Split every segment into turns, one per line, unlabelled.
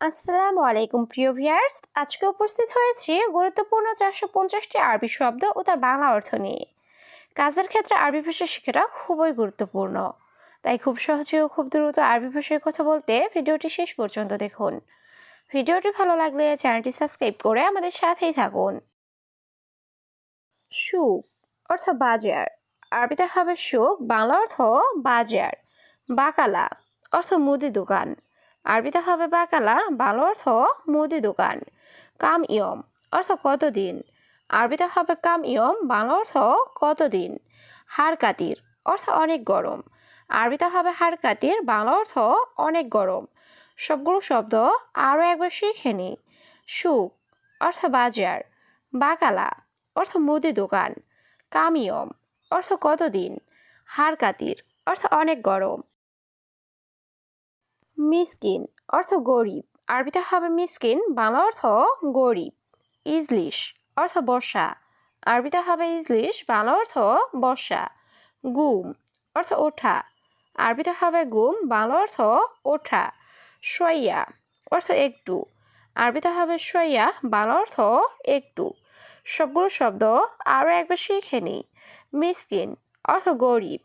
আসসালামু আলাইকুম, প্রিয় ভিয়ার্স আজকে উপস্থিত হয়েছি গুরুত্বপূর্ণ চারশো পঞ্চাশটি আরবি শব্দ ও তার বাংলা অর্থ নিয়ে। কাজের ক্ষেত্রে আরবি ভাষা শেখাটা খুবই গুরুত্বপূর্ণ। তাই খুব সহজে ও খুব দ্রুত আরবি ভাষায় কথা বলতে ভিডিওটি শেষ পর্যন্ত দেখুন। ভিডিওটি ভালো লাগলে চ্যানেলটি সাবস্ক্রাইব করে আমাদের সাথেই থাকুন। সুখ অর্থ বাজার আরবিতে হবে সুখ, বাংলা অর্থ বাজার বাকালা অর্থ মুদি দোকান। আরবিতে হবে বাকালা, বাংলা অর্থ মুদি দোকান। কাম ইয়ম অর্থ কতদিন? আরবিতে হবে কাম ইয়ম, বাংলা অর্থ কতদিন? হার কাতির অর্থ অনেক গরম। আরবিতে হবে হার কাতির, বাংলা অর্থ অনেক গরম। সবগুলো শব্দ আরও একবার শিখে নি। সুখ অর্থ বাজার। বাকালা অর্থ মুদি দোকান। কামিয়ম অর্থ কতদিন? হার কাতির অর্থ অনেক গরম। মিসকিন অর্থ গরিব। আরবিতে হবে মিসকিন, বাংলা অর্থ গরিব। ইজলিশ অর্থ বর্ষা। আরবিতে হবে ইজলিশ, বাংলা অর্থ বর্ষা। গুম অর্থ ওঠা। আরবিতে হবে গুম, বাংলা অর্থ ওঠা। সইয়া অর্থ একটু। আরবিতে হবে সইয়া বাংলা অর্থ একটু। সবগুলো শব্দ আরও একবার শিখে নিই মিসকিন অর্থ গরিব।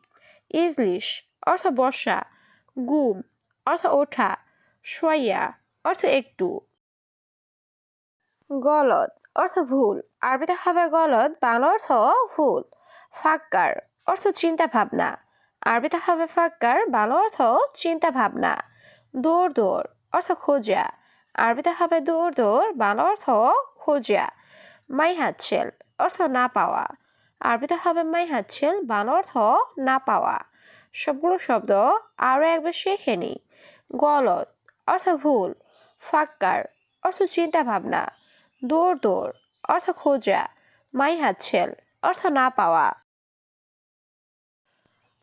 ইজলিশ অর্থ বর্ষা। গুম অর্থ ওঠা সোয়া অর্থ একটু। গলদ অর্থ ভুল। আরবিতে হবে গলদ, বাংলা অর্থ ভুল। ফাক্কার, অর্থ চিন্তা ভাবনা আরবিতে হবে ফাক্কার, বাংলা অর্থ চিন্তা ভাবনা দৌড় দৌড় অর্থ খোঁজা। আরবিতে হবে দৌড় দৌড় বাংলা অর্থ খোঁজা। মাই হাতছেল অর্থ না পাওয়া। আরবিতে হবে মাই হাতছেল বাংলা অর্থ না পাওয়া। সবগুলো শব্দ আরও একবার শিখে নিই গলত অর্থ ভুল। ফাক্কার, অর্থ চিন্তা ভাবনা দৌড় দৌড় অর্থ খোঁজা। মাই হাতছেল অর্থ না পাওয়া।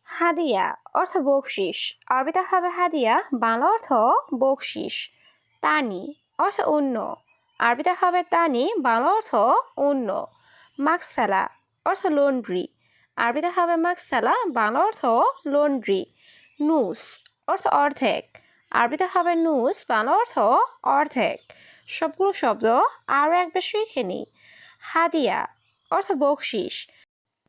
হাদিয়া, অর্থ বকশিস। আরবিতে হবে হাদিয়া, বাংলা অর্থ বকশিস। তানি, অর্থ অন্য। আরবিতে হবে তানি, বাংলা অর্থ অন্য। মাকসালা, অর্থ লন্ড্রি। আরবিতে হবে মাকসালা, বাংলা অর্থ লন্ড্রি। নুস, অর্থ অর্ধেক। আরবিতে হবে নুস বাংলা অর্থ অর্ধেক। সবগুলো শব্দ আরও একবার শিখে নিই হাদিয়া, অর্থ বকশিস।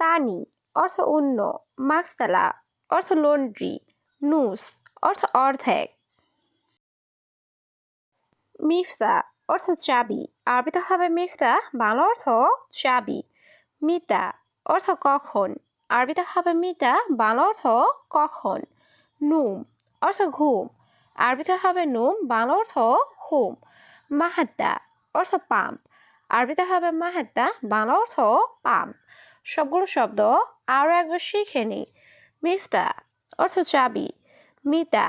তানি, অর্থ অন্য। মাকসালা, অর্থ লন্ড্রি। নুস, অর্থ অর্ধেক। মিফতা, অর্থ চাবি। আরবিতে হবে মিফতা, বাংলা অর্থ চাবি। মিতা, অর্থ কখন। আরবিতে হবে মিতা, বাংলা অর্থ কখন। নুম, অর্থ ঘুম। আরবিতে হবে নুম বাংলা অর্থ ঘুম মাহাত্তা অর্থ পাম্প আরবিতে হবে মাহাত্তা, বাংলা অর্থ পাম্প সবগুলো শব্দ আরও একবার শিখে নিই মিফতা অর্থ চাবি। মিতা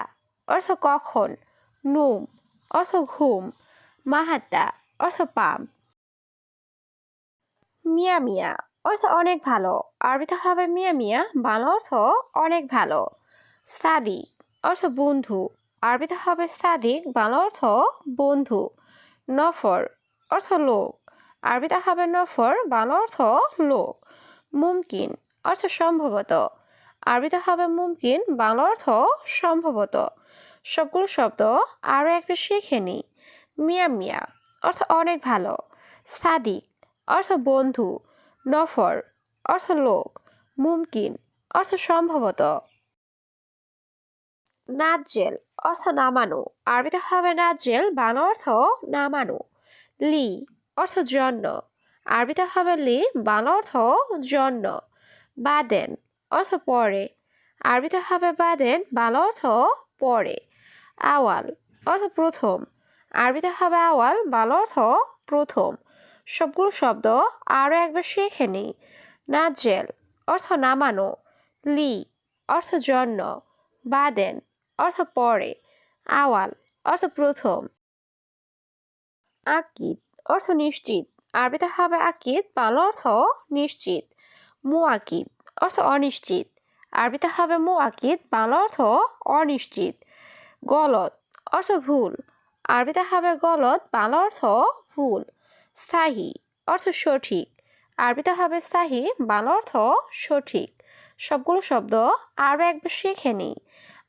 অর্থ কখন। নুম অর্থ ঘুম। মাহাত্তা অর্থ পাম্প মিয়া মিয়া অর্থ অনেক ভালো। আরবিতে হবে মিয়া মিয়া, বাংলা অর্থ অনেক ভালো। সাদি অর্থ বন্ধু। আরবিতে হবে সাদিক, বাংলা অর্থ বন্ধু, নফর অর্থ লোক। আরবিতে হবে নফর, বাংলা অর্থ লোক। মুমকিন অর্থ সম্ভবত। আরবিতে হবে মুমকিন, বাংলা অর্থ সম্ভবত। সবগুলো শব্দ আরও একটা শিখে নিই। মিয়া মিয়া অর্থ অনেক ভালো। সাদিক অর্থ বন্ধু। নফর অর্থ লোক। মুমকিন অর্থ সম্ভবত। নাজেল অর্থ নামানো। আরবিতে হবে নাজেল, বাংলা অর্থ নামানো। লি অর্থ জন্য। আরবিতে হবে লি, বাংলা অর্থ জন্য। বাদেন অর্থ পরে। আরবিতে হবে বাদেন, বাংলা অর্থ পরে। আওয়াল অর্থ প্রথম। আরবিতে হবে আওয়াল, বাংলা অর্থ প্রথম। সবগুলো শব্দ আরও একবার শিখে নিই। নাজেল অর্থ নামানো। লি অর্থ জন্য। বাদেন অর্থ পরে, আওয়াল, অর্থ প্রথম। আকিদ, অর্থ নিশ্চিত। আরবিতে হবে আকিদ, বাংলা অর্থ নিশ্চিত। মুআকিদ, অর্থ অনিশ্চিত। আরবিতে হবে মুআকিদ, বাংলা অর্থ অনিশ্চিত। গলত অর্থ ভুল। আরবিতে হবে গলত বাংলা অর্থ ভুল। সাহি, অর্থ সঠিক। আরবিতে হবে সাহি, বাংলা অর্থ সঠিক। সবগুলো শব্দ আরও একবার শিখে নিই।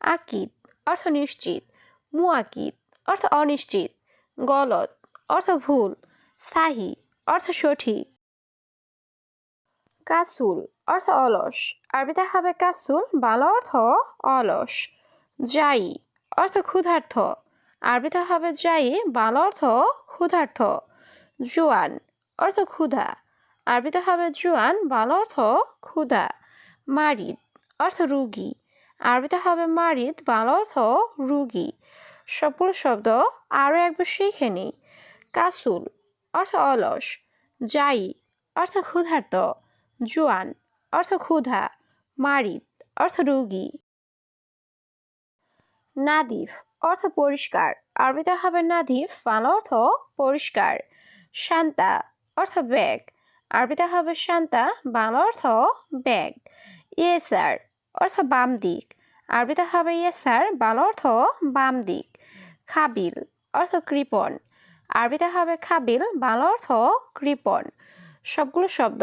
আকিদ অর্থ নিশ্চিত, মুআকিদ, অর্থ অনিশ্চিত গলত অর্থ ভুল, সাহি, অর্থ সঠিক। কাসুল, অর্থ অলস, আরবিতে হবে কাসুল, বাংলা অর্থ অলস। জাই, অর্থ ক্ষুধার্থ, আরবিতে হবে জাই, বাংলা অর্থ ক্ষুধার্থ। জুয়ান, অর্থ ক্ষুধা, আরবিতে হবে জুয়ান, বাংলা অর্থ ক্ষুধা। মারিদ, অর্থ রুগী আরবিতে হবে মারিদ, বাংলা অর্থ রুগী। সবগুলো শব্দ আরও একবার শিখে নিই। কাসুল অর্থ অলস। যাই অর্থ ক্ষুধার্ত। জুয়ান অর্থ ক্ষুধা। মারিদ অর্থ রোগী। নাদিফ অর্থ পরিষ্কার। আরবিতে হবে নাদিফ, বাংলা অর্থ পরিষ্কার। শান্তা অর্থ ব্যাগ। আরবিতে হবে শান্তা, বাংলা অর্থ ব্যাগ। ইয়েসার অর্থ বাম দিক। আরবিতে হবে ইয়েসার বাল অর্থ বাম দিক। খাবিল অর্থ কৃপণ। আরবিতে হবে খাবিল, বাল অর্থ কৃপণ। সবগুলো শব্দ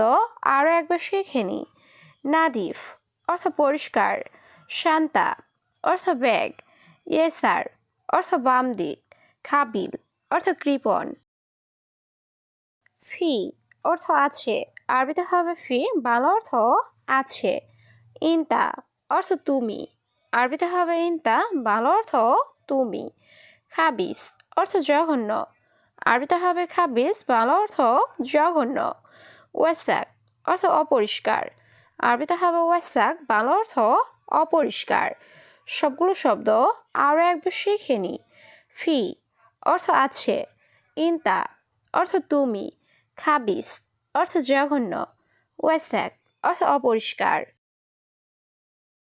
আরও একবার শিখে নি। নাদিফ অর্থ পরিষ্কার। শান্তা অর্থ ব্যাগ। ইয়েসার অর্থ বাম দিক। খাবিল অর্থ কৃপণ। ফি অর্থ আছে। আরবিতে হবে ফি, বাংলা অর্থ আছে। ইনতা, অর্থ তুমি। আরবিতে হবে ইনতা বাংলা অর্থ তুমি। খাবিস অর্থ জঘন্য। আরবিতে হবে খাবিস বাংলা অর্থ জঘন্য। ওয়াসাক, অর্থ অপরিষ্কার। আরবিতে হবে ওয়াসাক বাংলা অর্থ অপরিষ্কার। সবগুলো শব্দ আরও একবার শিখে নি। ফি, অর্থ আছে। ইনতা, অর্থ তুমি। খাবিস অর্থ জঘন্য। ওয়াসাক, অর্থ অপরিষ্কার।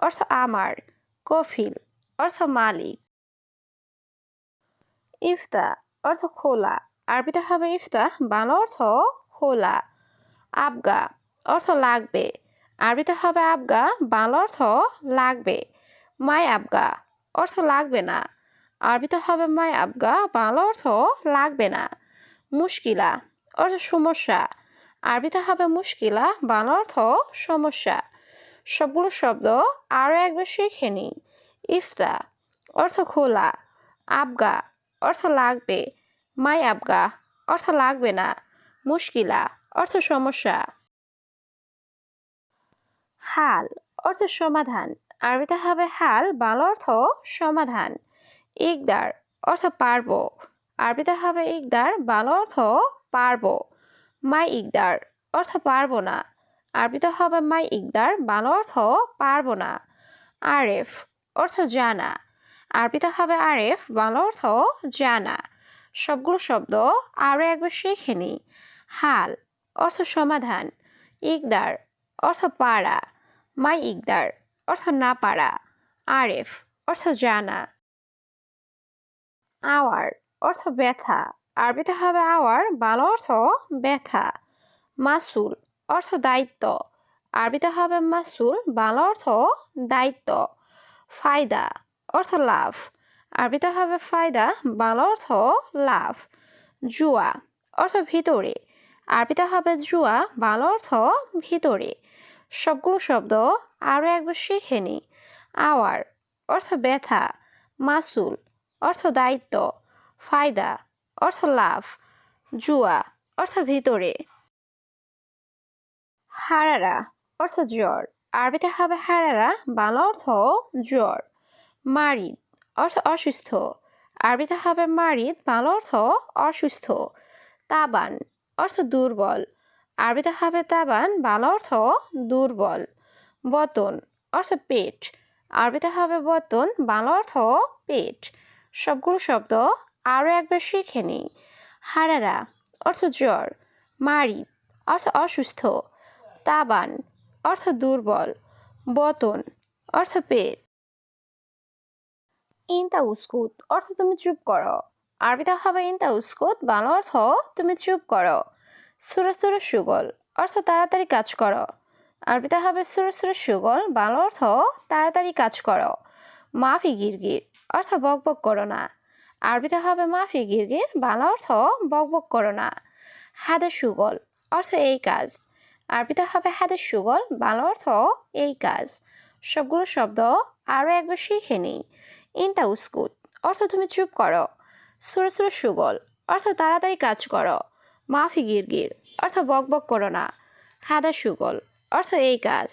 অর্থ আমার, কফিল, অর্থ মালিক। ইফতা, অর্থ খোলা। আরবিতে হবে ইফতা, বাংলা অর্থ খোলা। আবগা, অর্থ লাগবে। আরবিতে হবে আবগা, বাংলা অর্থ লাগবে। মাই আবগা, অর্থ লাগবে না। আরবিতে হবে মাই আবগা, বাংলা অর্থ লাগবে না। মুশকিলা, অর্থ সমস্যা। আরবিতে হবে মুশকিলা, বাংলা অর্থ সমস্যা। সবগুলো শব্দ আরও একবার শিখে নি ইফতা, অর্থ খোলা। আবগা, অর্থ লাগবে। মাই আবগা, অর্থ লাগবে না। মুশকিলা, অর্থ সমস্যা। হাল, অর্থ সমাধান। আরবিতে হবে হাল, বাংলা অর্থ সমাধান। ইকদার, অর্থ পারব। আরবিতে হবে ইকদার, বাংলা অর্থ পারব। মাই ইকদার, অর্থ পারব না। আরবিতে হবে মাই ইকদার, বাংলা অর্থ পারব না আরেফ, অর্থ জানা। আরবিতে হবে আরেফ, বাংলা অর্থ জানা। সবগুলো শব্দ আরও একবার শিখে হাল, অর্থ সমাধান। ইকদার, অর্থ পারা। মাই ইকদার, অর্থ না পারা। আরেফ, অর্থ জানা। আওয়ার, অর্থ ব্যথা। আরবিতে হবে আওয়ার, বাংলা অর্থ ব্যথা। মাসুল অর্থ দায়িত্ব। আরবিতে হবে মাসুল, বাংলা অর্থ দায়িত্ব। ফায়দা, অর্থ লাভ। আরবিতে হবে ফায়দা, বাংলা অর্থ লাভ। জুয়া, অর্থ ভিতরে। আরবিতে হবে জুয়া, বাংলা অর্থ ভিতরে। সবগুলো শব্দ আরও একবার শিখে নি। আওয়ার, অর্থ ব্যথা। মাসুল, অর্থ দায়িত্ব। ফায়দা, অর্থ লাভ। জুয়া, অর্থ ভিতরে। হারারা, অর্থ জ্বর আরবিতে হবে হারারা, বাংলা অর্থ জ্বর মারিদ, অর্থ অসুস্থ। আরবিতে হবে মারিদ, বাংলা অর্থ অসুস্থ। তাবান, অর্থ দুর্বল। আরবিতে হবে তাবান, বাংলা অর্থ দুর্বল। বতন, অর্থ পেট। আরবিতে হবে বতন, বাংলা অর্থ পেট। সবগুলো শব্দ আরও একবার শিখে নিই। হারারা, অর্থ জ্বর মারিদ, অর্থ অসুস্থ। তাবান, অর্থ দুর্বল। বতন, অর্থ পেট। ইনতা উস্কুত, অর্থ তুমি চুপ করো। আরবিতে হবে ইনতা উস্কুত, বাংলা অর্থ তুমি চুপ করো। সুরে সুরে সুগল, অর্থ তাড়াতাড়ি কাজ করো। আরবিতে হবে সুরে সুরে সুগল, বাংলা অর্থ তাড়াতাড়ি কাজ করো। মাফি গিরগির, অর্থ বকবক করো না। আরবিতে হবে মাফি গিরগির, বাংলা অর্থ বকবক করো না। হাদে সুগল, অর্থ এই কাজ। আরবিতে হবে হাতে সুগল, বাংলা অর্থ এই কাজ। সবগুলো শব্দ আরও একবার শিখে নিই। ইনতা উস্কুত, অর্থ তুমি চুপ করো। সুরে সুরে সুগল, অর্থ তাড়াতাড়ি কাজ করো। মাফি গিরগির, অর্থ বক বক করো না। হাদা সুগল, অর্থ এই কাজ।